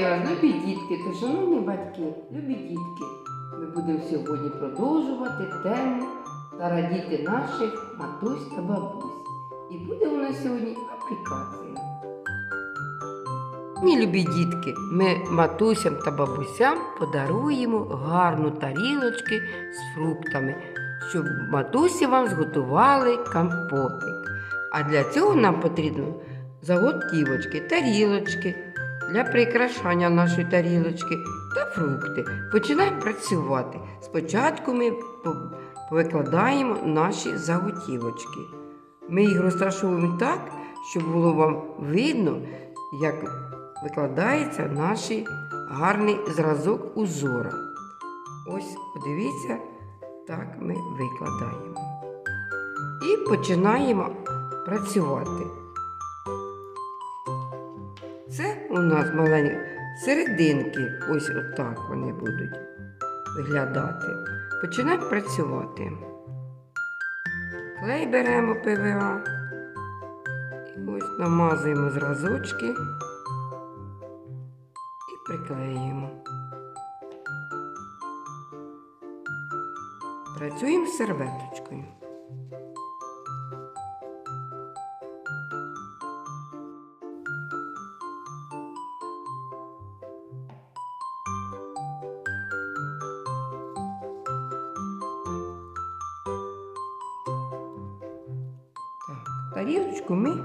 Я, любі дітки та шановні батьки, любі дітки, ми будемо сьогодні продовжувати тему та радіти наших матусь та бабусь. І буде у нас сьогодні аплікація. Мій любі дітки, ми матусям та бабусям подаруємо гарну тарілочки з фруктами, щоб матусі вам зготували компотик. А для цього нам потрібно заготівочки, тарілочки для прикрашання нашої тарілочки та фрукти. Починаємо працювати. Спочатку ми повикладаємо наші заготівочки. Ми їх розташовуємо так, щоб було вам видно, як викладається наш гарний зразок узора. Ось, подивіться, так ми викладаємо. І починаємо працювати. Це у нас маленькі серединки, ось отак вони будуть виглядати. Починаємо працювати. Клей беремо ПВА. І ось намазуємо зразочки і приклеюємо. Працюємо з серветочкою. Тарілочку ми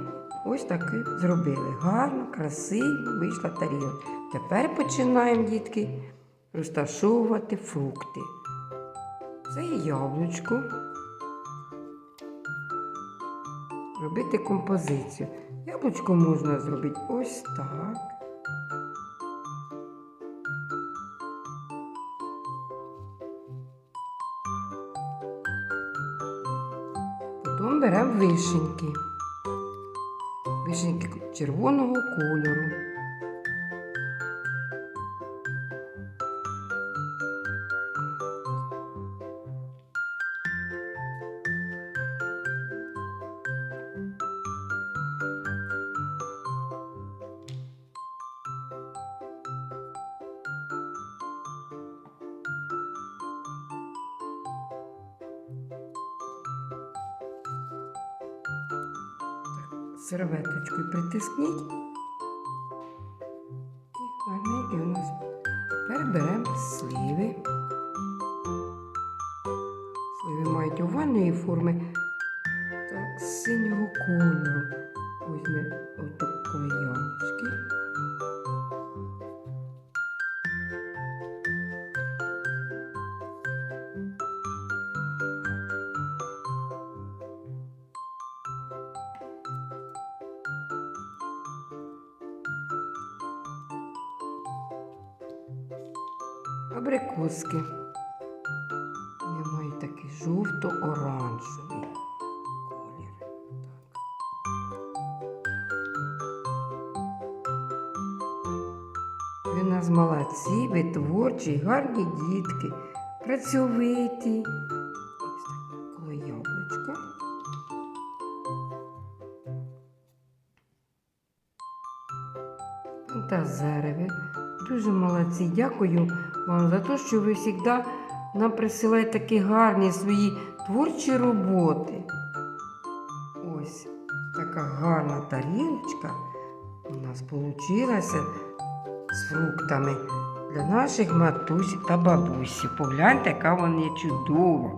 ось таки зробили. Гарно, красиво вийшла тарілка. Тепер починаємо, дітки, розташовувати фрукти. Це яблучко. Робити композицію. Яблучко можна зробити ось так. Потім беремо вишеньки. Вишеньки червоного кольору. Серветочкою притисніть. І гарненько у нас. Тепер беремо сливи. Сливи мають овальної форми та синього кольору. Ось ми отакої ямочки. Абрикоски. Мають такий жовто-оранжевий колір. Ви нас молодці, ви творчі, гарні дітки, працьовиті. Ось так, дуже молодці. Дякую вам за те, що ви завжди нам присилаєте такі гарні свої творчі роботи. Ось така гарна тарілочка у нас вийшла з фруктами для наших матусь та бабусі. Погляньте, яка вона чудова.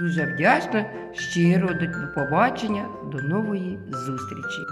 Дуже вдячна, щиро до побачення, до нової зустрічі.